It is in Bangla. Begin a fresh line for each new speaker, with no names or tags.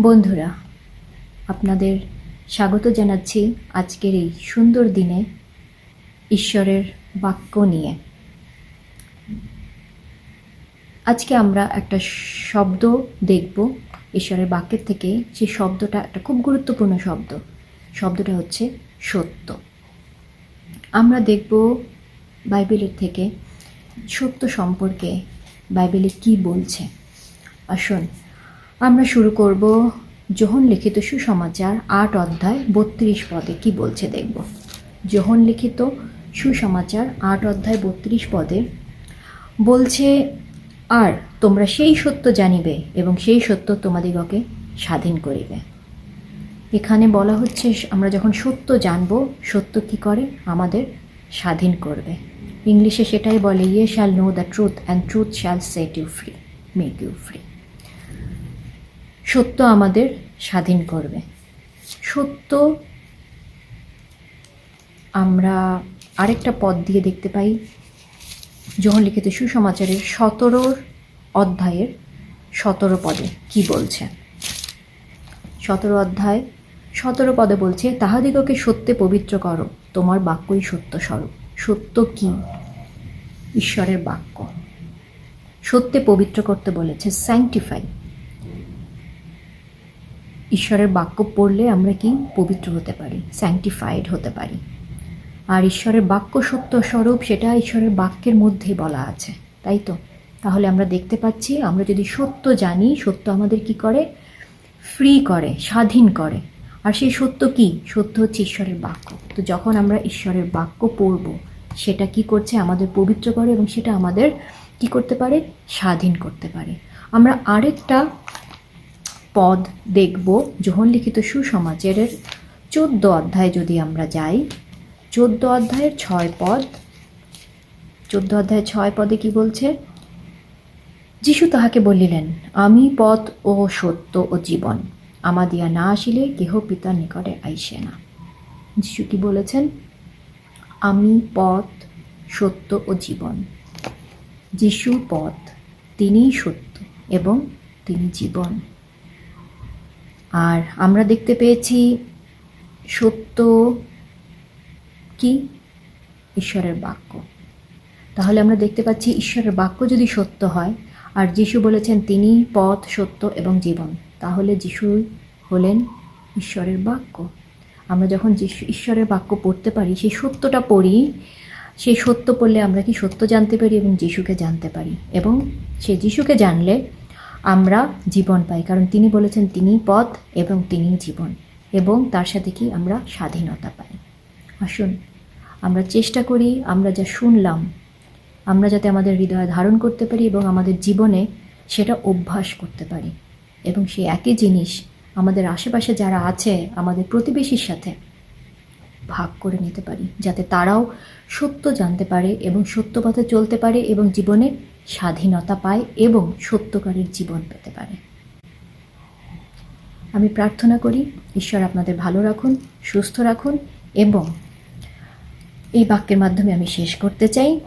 বন্ধুরা, আপনাদের স্বাগত জানাচ্ছি আজকের এই সুন্দর দিনে ঈশ্বরের বাক্য নিয়ে। আজকে আমরা একটা শব্দ দেখব, ঈশ্বরের বাক্যের থেকে। সেই শব্দটা একটা খুব গুরুত্বপূর্ণ শব্দ। শব্দটা হচ্ছে সত্য। আমরা দেখব বাইবেলের থেকে সত্য সম্পর্কে বাইবেলে কি বলছে। আসুন আমরা শুরু করব যোহন লিখিত সুসমাচার আট অধ্যায় বত্রিশ পদে। কি বলছে দেখব? যোহন লিখিত সুসমাচার আট অধ্যায় বত্রিশ পদে। বলছে, আর তোমরা সেই সত্য জানিবে এবং সেই সত্য তোমাদিগকে স্বাধীন করিবে। এখানে বলা হচ্ছে, আমরা যখন সত্য জানব, সত্য কি করে? আমাদের স্বাধীন করবে। ইংলিশে সেটাই বলে ye shall know the truth and truth shall set you free make you free সত্য আমাদের স্বাধীন করবে। সত্য আমরা আরেকটা পদ দিয়ে দেখতে পাই। যখন লিখিত সুসমাচারের সতেরোর অধ্যায়ের সতেরো পদে কি বলছে? সতেরো অধ্যায় সতেরো পদে বলছে, তাহাদিগকে সত্যে পবিত্র করো, তোমার বাক্যই সত্য স্বরূপ। সত্য কি? ঈশ্বরের বাক্য। সত্যে পবিত্র করতে বলেছে স্যাংটিফাই ঈশ্বরের বাক্য পড়লে আমরা কি? পবিত্র হতে পারি স্যাংটিফাইড হতে পারি। আর ঈশ্বরের বাক্য সত্য স্বরূপ সেটা ঈশ্বরের বাক্যের মধ্যেই বলা আছে, তাই তো? তাহলে আমরা দেখতে পাচ্ছি, আমরা যদি সত্য জানি, সত্য আমাদের কি করে? ফ্রি করে, স্বাধীন করে। আর সেই সত্য কি? সত্য হচ্ছে ঈশ্বরের বাক্য। তো যখন আমরা ঈশ্বরের বাক্য পড়ব, সেটা কি করছে? আমাদের পবিত্র করে এবং সেটা আমাদের কি করতে পারে? স্বাধীন করতে পারে। আমরা আরেকটা পদ দেখব লিখিত সুসমাচারের চোদ্দ অধ্যায় যদি আমরা যাই, চোদ্দ অধ্যায়ের ছয় পদ, চোদ্দ অধ্যায়ের ছয় পদে কি বলছে? যিশু তাহাকে বলিলেন, আমি পথ ও সত্য ও জীবন আমা দিয়া না আসিলে কেহ পিতার নিকটে আইসে না। যিশু কি বলেছেন? আমি পথ, সত্য ও জীবন। যিশু পথ, তিনিই সত্য এবং তিনি জীবন। আর আমরা দেখতে পেয়েছি সত্য কি? ঈশ্বরের বাক্য। তাহলে আমরা দেখতে পাচ্ছি ঈশ্বরের বাক্য যদি সত্য হয়, আর যিশু বলেছেন তিনি পথ সত্য এবং জীবন, তাহলে যিশু হলেন ঈশ্বরের বাক্য। আমরা যখন যিশু ঈশ্বরের বাক্য পড়তে পারি, সেই সত্যটা পড়ি, সেই সত্য পড়লে আমরা কি সত্য জানতে পারি এবং যিশুকে জানতে পারি? এবং সে যিশুকে জানলে আমরা জীবন পাই। কারণ তিনি বলেছেন, তিনি পথ এবং তিনি জীবন এবং তার সাথে কি আমরা স্বাধীনতা পাই? আসুন, আমরা চেষ্টা করি, আমরা যা শুনলাম, আমরা যাতে আমাদের হৃদয়ে ধারণ করতে পারি এবং আমাদের জীবনে সেটা অভ্যাস করতে পারি এবং সেই একই জিনিস আমাদের আশেপাশে যারা আছে, আমাদের প্রতিবেশীর সাথে ভাগ করে নিতে পারি, যাতে তারাও সত্য জানতে পারে এবং সত্য পথে চলতে পারে এবং জীবনে স্বাধীনতা পায় এবং সত্যকারের জীবন পেতে পারে। আমি প্রার্থনা করি, ঈশ্বর আপনাদের ভালো রাখুন, সুস্থ রাখুন এবং এই বাক্যের মাধ্যমে আমি শেষ করতে চাই।